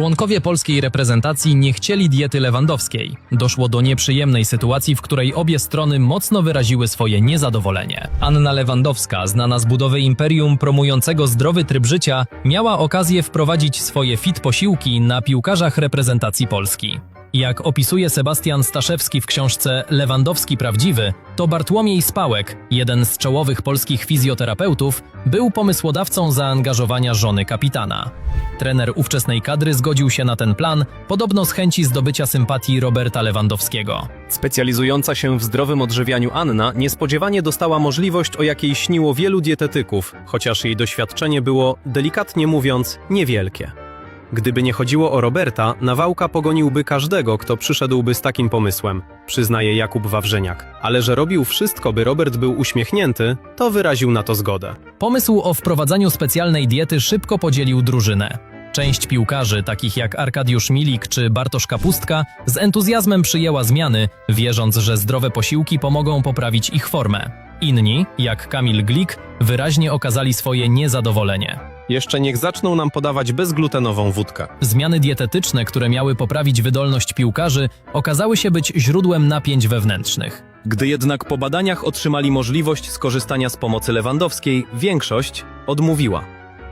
Członkowie polskiej reprezentacji nie chcieli diety lewandowskiej. Doszło do nieprzyjemnej sytuacji, w której obie strony mocno wyraziły swoje niezadowolenie. Anna Lewandowska, znana z budowy imperium promującego zdrowy tryb życia, miała okazję wprowadzić swoje fit posiłki na piłkarzach reprezentacji Polski. Jak opisuje Sebastian Staszewski w książce Lewandowski Prawdziwy, to Bartłomiej Spałek, jeden z czołowych polskich fizjoterapeutów, był pomysłodawcą zaangażowania żony kapitana. Trener ówczesnej kadry zgodził się na ten plan, podobno z chęci zdobycia sympatii Roberta Lewandowskiego. Specjalizująca się w zdrowym odżywianiu Anna niespodziewanie dostała możliwość, o jakiej śniło wielu dietetyków, chociaż jej doświadczenie było, delikatnie mówiąc, niewielkie. Gdyby nie chodziło o Roberta, Nawałka pogoniłby każdego, kto przyszedłby z takim pomysłem, przyznaje Jakub Wawrzyniak. Ale że robił wszystko, by Robert był uśmiechnięty, to wyraził na to zgodę. Pomysł o wprowadzaniu specjalnej diety szybko podzielił drużynę. Część piłkarzy, takich jak Arkadiusz Milik czy Bartosz Kapustka, z entuzjazmem przyjęła zmiany, wierząc, że zdrowe posiłki pomogą poprawić ich formę. Inni, jak Kamil Glik, wyraźnie okazali swoje niezadowolenie. Jeszcze niech zaczną nam podawać bezglutenową wódkę. Zmiany dietetyczne, które miały poprawić wydolność piłkarzy, okazały się być źródłem napięć wewnętrznych. Gdy jednak po badaniach otrzymali możliwość skorzystania z pomocy Lewandowskiej, większość odmówiła.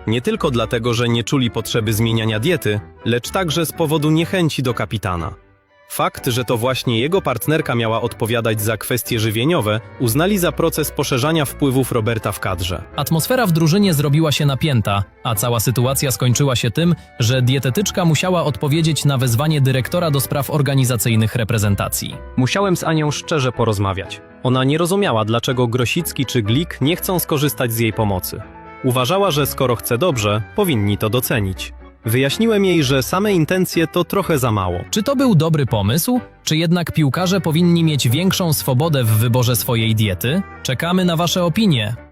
Nie tylko dlatego, że nie czuli potrzeby zmieniania diety, lecz także z powodu niechęci do kapitana. Fakt, że to właśnie jego partnerka miała odpowiadać za kwestie żywieniowe, uznali za proces poszerzania wpływów Roberta w kadrze. Atmosfera w drużynie zrobiła się napięta, a cała sytuacja skończyła się tym, że dietetyczka musiała odpowiedzieć na wezwanie dyrektora do spraw organizacyjnych reprezentacji. Musiałem z Anią szczerze porozmawiać. Ona nie rozumiała, dlaczego Grosicki czy Glik nie chcą skorzystać z jej pomocy. Uważała, że skoro chce dobrze, powinni to docenić. Wyjaśniłem jej, że same intencje to trochę za mało. Czy to był dobry pomysł? Czy jednak piłkarze powinni mieć większą swobodę w wyborze swojej diety? Czekamy na Wasze opinie.